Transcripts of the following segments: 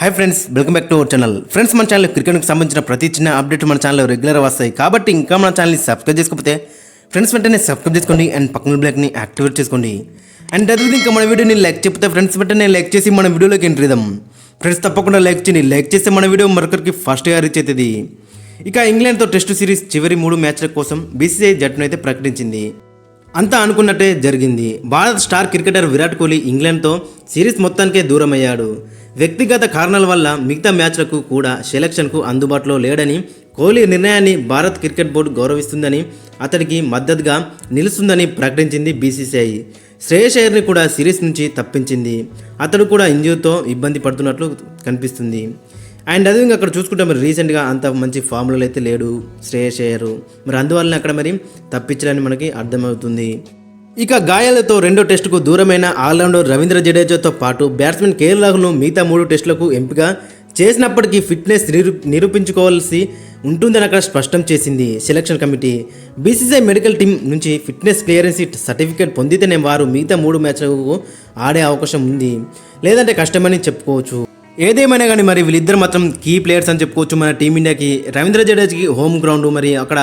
Hi friends welcome back to our channel friends మన channel క్రికెట్కి సంబంధించిన ప్రతి చిన్న అప్డేట్ మన ఛానల్లో రెగ్యులర్ వస్తాయి. కాబట్టి ఇంకా మన ఛానల్ని సబ్స్క్రైబ్ చేసుకోకపోతే ఫ్రెండ్స్ వెంటనే సబ్స్క్రైబ్ చేసుకోండి అండ్ పక్కన బ్లాక్ని యాక్టివేట్ చేసుకోండి. అండ్ అదే ఇంకా మన వీడియోని లైక్ చెప్తే ఫ్రెండ్స్ వెంటనే లైక్ చేసి మన వీడియోలోకి ఎంట్రీ ఇద్దాం. ఫ్రెండ్స్ తప్పకుండా లైక్ చేయండి. లైక్ చేస్తే మన వీడియో మరొకరికి ఫస్ట్గా రీచ్ అవుతుంది. ఇక ఇంగ్లాండ్తో టెస్ట్ సిరీస్ చివరి మూడు మ్యాచ్ల కోసం బీసీసీఐ జట్టును అయితే ప్రకటించింది. అంతా అనుకున్నట్టే జరిగింది. భారత్ స్టార్ క్రికెటర్ విరాట్ కోహ్లీ ఇంగ్లాండ్తో సిరీస్ మొత్తానికే దూరం అయ్యాడు వ్యక్తిగత కారణాల వల్ల మిగతా మ్యాచ్లకు కూడా సెలక్షన్కు అందుబాటులో లేడని కోహ్లీ నిర్ణయాన్ని భారత్ క్రికెట్ బోర్డు గౌరవిస్తుందని అతడికి మద్దతుగా నిలుస్తుందని ప్రకటించింది బీసీసీఐ. శ్రేయస్ అయ్యర్ని కూడా సిరీస్ నుంచి తప్పించింది. అతడు కూడా ఇంజూర్తో ఇబ్బంది పడుతున్నట్లు కనిపిస్తుంది. అండ్ అదే ఇంకా అక్కడ చూసుకుంటే మరి రీసెంట్గా అంత మంచి ఫామ్లో అయితే లేడు శ్రేయస్ అయ్యర్. మరి అందువల్ల అక్కడ మరి తప్పించడానికి మనకి అర్థమవుతుంది. ఇక గాయాలతో రెండో టెస్టుకు దూరమైన ఆల్రౌండర్ రవీంద్ర జడేజాతో పాటు బ్యాట్స్మెన్ కేఎల్ రాహుల్ను మిగతా మూడు టెస్టులకు ఎంపిక చేసినప్పటికీ ఫిట్నెస్ నిరూ నిరూపించుకోవాల్సి ఉంటుందని అక్కడ స్పష్టం చేసింది selection committee. BCCI medical team నుంచి ఫిట్నెస్ క్లియరెన్స్ సర్టిఫికేట్ పొందితేనే వారు మిగతా మూడు మ్యాచ్లకు ఆడే అవకాశం ఉంది. లేదంటే కష్టమని చెప్పుకోవచ్చు. ఏదేమైనా కానీ మరి వీళ్ళిద్దరు మాత్రం కీ ప్లేయర్స్ అని చెప్పుకోవచ్చు మన టీమిండియాకి. రవీంద్ర జడేజ్కి హోమ్ గ్రౌండ్ మరి అక్కడ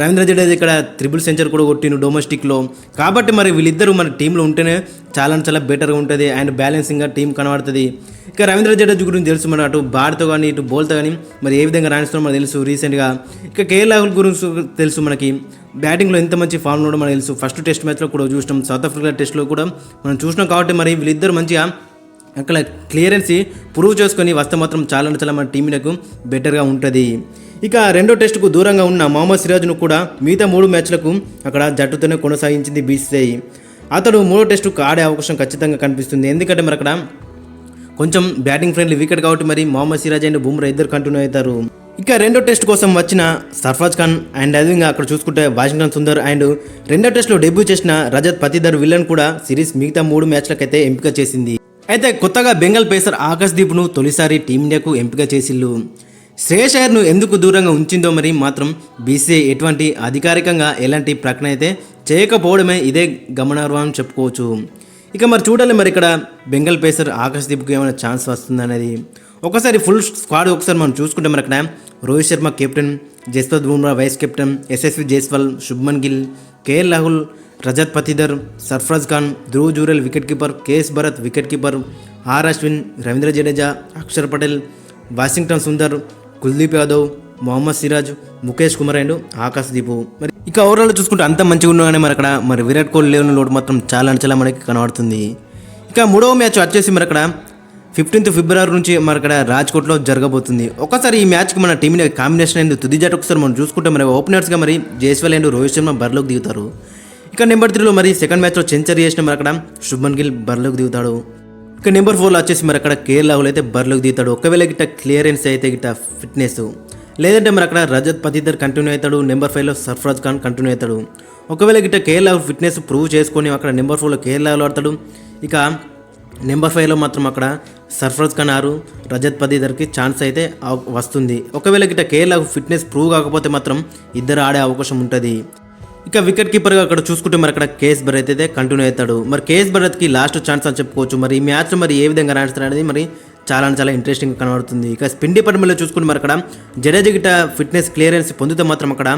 రవీంద్ర జడేజా ఇక్కడ త్రిబుల్ సెంచర్ కూడా కొట్టిను డొమెస్టిక్లో కాబట్టి మరి వీళ్ళిద్దరూ మన టీంలో ఉంటేనే చాలా చాలా బెటర్గా ఉంటుంది అండ్ బ్యాలెన్సింగ్గా టీం కనబడుతుంది. ఇక రవీంద్ర జడేజా గురించి తెలుసు మన అటు బాడ్తో కానీ ఇటు బోల్తో కానీ మరి ఏ విధంగా రాణిస్తున్నారో మనకు తెలుసు రీసెంట్గా ఇక కేఎల్ రాహుల్ గురించి తెలుసు మనకి. బ్యాటింగ్లో ఎంత మంచి ఫామ్ కూడా మనకు తెలుసు. ఫస్ట్ టెస్ట్ మ్యాచ్లో కూడా చూసినాం. సౌత్ ఆఫ్రికా టెస్ట్లో కూడా మనం చూసినాం కాబట్టి మరి వీళ్ళిద్దరు మంచిగా అక్కడ క్లియరెన్సీ ప్రూవ్ చేసుకొని వస్తే మాత్రం చాలా చాలా మన టీంలకు బెటర్గా ఉంటుంది. ఇక రెండో టెస్టుకు దూరంగా ఉన్న మహమ్మద్ సిరాజ్ను కూడా మిగతా మూడు మ్యాచ్లకు అక్కడ జట్టుతోనే కొనసాగించింది బీసీసీఐ. అతడు మూడో టెస్టుకు ఆడే అవకాశం ఖచ్చితంగా కనిపిస్తుంది. ఎందుకంటే మరి అక్కడ కొంచెం బ్యాటింగ్ ఫ్రెండ్లీ వికెట్ కాబట్టి మరి మొహమ్మద్ సిరాజ్ అండ్ బుమ్రా ఇద్దరు కంటిన్యూ అవుతారు. ఇక రెండో టెస్ట్ కోసం వచ్చిన సర్ఫరాజ్ ఖాన్ అండ్ అదేవిధంగా అక్కడ చూసుకుంటే వాషింగ్టన్ సుందర్ అండ్ రెండో టెస్ట్లో డెబ్యూ చేసిన రజత్ పతిదర్ విలన్ కూడా సిరీస్ మిగతా మూడు మ్యాచ్లకైతే ఎంపిక చేసింది. అయితే కొత్తగా బెంగాల్ పేసర్ ఆకాశ్ దీప్ను తొలిసారి టీమిండియాకు ఎంపిక చేసిల్లు శ్రేయస్ ఎందుకు దూరంగా ఉంచిందో మరి మాత్రం బీసీఐ ఎటువంటి అధికారికంగా ఎలాంటి ప్రకటన అయితే చేయకపోవడమే ఇదే గమనార్హం చెప్పుకోవచ్చు. ఇక మరి చూడాలి మరి ఇక్కడ బెంగాల్ పేసర్ ఆకాశ్ దీప్కి ఏమైనా ఛాన్స్ వస్తుందనేది ఒకసారి ఫుల్ స్క్వాడ్ ఒకసారి మనం చూసుకుంటే మరి అక్కడ Rohit Sharma captain Jaswant Bumrah vice captain Yashasvi Jaiswal Shubman Gill KL Rahul Rajat Patidar Sarfaraz Khan Dhruv Jurel wicket keeper KS Bharat wicket keeper R Ashwin Ravindra Jadeja Axar Patel Washington Sundar Kuldeep Yadav Mohammed Siraj Mukesh Kumar and Akash Deep. మరి ఇక overall చూసుకుంటే అంత మంచిగా ఉన్నా కానీ మరి అక్కడ మరి విరాట్ కోహ్లీ లేని లోటు మాత్రం చాలా అంటే చాలా మనకి కనబడుతుంది. ఇక మూడవ మ్యాచ్ వచ్చేసి మరి అక్కడ ఫిఫ్టీన్త్ ఫిబ్రవరి నుంచి మరి అక్కడ రాజ్కోట్లో జరగబోతుంది. ఒకసారి ఈ మ్యాచ్కి మన టీం కాంబినేషన్ అండ్ తుది జట్టు ఒకసారి మనం చూసుకుంటే మరి ఓపెనర్స్గా మరి జైస్వాల్ అండ్ రోహిత్ శర్మ బరిలోకి దిగుతారు. ఇక నెంబర్ త్రీలో మరి సెకండ్ మ్యాచ్లో సెంచరీ చేసిన మరి అక్కడ శుభ్మన్ గిల్ బరిలోకి దిగుతాడు. ఇక నెంబర్ ఫోర్లో వచ్చేసి మరి అక్కడ కేర్ రాహుల్ అయితే బరిలోకి దిగుతాడు. ఒకవేళ గిట్ట క్లియరెన్స్ అయితే గిట్ట ఫిట్నెస్. లేదంటే మరి అక్కడ రజత్ పతిదర్ కంటిన్యూ అవుతాడు. నెంబర్ ఫైవ్లో సర్ఫరాజ్ ఖాన్ కంటిన్యూ అవుతాడు. ఒకవేళ గిట్ట కేర్ రాహుల్ ఫిట్నెస్ ప్రూవ్ చేసుకొని అక్కడ నెంబర్ ఫోర్లో కేర్ రాహుల్ ఆడతాడు. ఇక నెంబర్ ఫైవ్లో మాత్రం అక్కడ సర్ఫరాజ్ ఖాన్ ఆరు రజత్ పదీధర్కి ఛాన్స్ అయితే వస్తుంది. ఒకవేళ గిట్ట కేఎల్ ఫిట్నెస్ ప్రూవ్ కాకపోతే మాత్రం ఇద్దరు ఆడే అవకాశం ఉంటుంది. ఇక వికెట్ కీపర్గా అక్కడ చూసుకుంటే మరి అక్కడ కేఎస్ భరత్ అయితే కంటిన్యూ అవుతాడు. మరి కేఎస్ భరత్కి లాస్ట్ ఛాన్స్ అని చెప్పుకోవచ్చు. మరి ఈ మ్యాచ్లో మరి ఏ విధంగా రాణిస్తారు అనేది మరి చాలా చాలా ఇంట్రెస్టింగ్ కనబడుతుంది. ఇక స్పిన్ డిపార్ట్మెంట్లో చూసుకుంటే మరి అక్కడ జడేజా గిట్ట ఫిట్నెస్ క్లియరెన్స్ పొందితే మాత్రం అక్కడ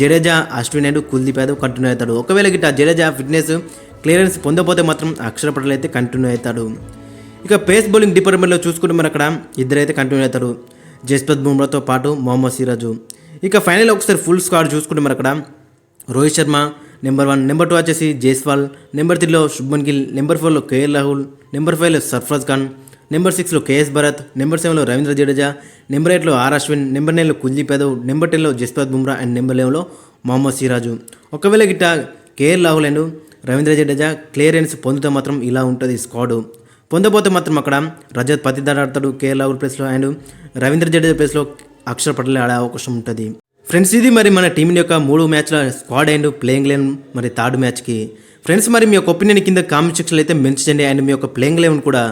జడేజా అశ్విన్ అండ్ కుల్దీప్ యాదవ్ కంటిన్యూ అవుతాడు ఒకవేళ గిట్ట జడేజా ఫిట్నెస్ క్లియరెన్స్ పొందకపోతే మాత్రం అక్షర పటేల్ అయితే కంటిన్యూ అవుతాడు. ఇక పేస్ బౌలింగ్ డిపార్ట్మెంట్లో చూసుకుంటే మరి అక్కడ ఇద్దరైతే కంటిన్యూ అవుతారు. జస్ప్రత్ బుమ్రాతో పాటు మొహమ్మద్ సిరాజు. ఇక ఫైనల్ ఒకసారి ఫుల్ స్క్వాడ్ చూసుకుంటే మరి అక్కడ Rohit Sharma number one number two వచ్చేసి జైస్వాల్ నెంబర్ త్రీలో శుభ్మన్ గిల్ నెంబర్ ఫోర్లో కేఎల్ రాహుల్ నెంబర్ ఫైవ్లో సర్ఫరాజ్ ఖాన్ నెంబర్ సిక్స్లో కేఎస్ భరత్ నెంబర్ సెవెన్లో రవీంద్ర జడేజా నెంబర్ ఎయిట్లో ఆర్ అశ్విన్ నెంబర్ నైన్లో కుల్దీప్ యాదవ్ నెంబర్ టెన్లో జస్పాత్ బుమ్రా అండ్ నెంబర్ లెవెన్లో మొహమ్మద్ సిరాజు. ఒకవేళ గిట్ట KL Rahul and Ravindra Jadeja clearance పొందితే మాత్రం ఇలా ఉంటుంది స్క్వాడ్. పొందపోతే మాత్రం అక్కడ రజత్ పతిదార్ ఆడతాడు కేఎల్ రాహుల్ ప్లేస్లో అండ్ రవీంద్ర జడేజా ప్లేస్లో అక్షర్ పటేల్ ఆడే అవకాశం ఉంటుంది. ఫ్రెండ్స్ ఇది మరి మన టీం యొక్క మూడు మ్యాచ్ల స్క్వాడ్ అండ్ ప్లేయింగ్ లెవెన్ మరి థర్డ్ మ్యాచ్కి ఫ్రెండ్స్ మరి మీ యొక్క ఒపీనియన్ కింద కామెంట్ సెక్షన్లో అయితే మెన్షన్ చేయండి. అండ్ మీ యొక్క ప్లేయింగ్ లెవెన్ కూడా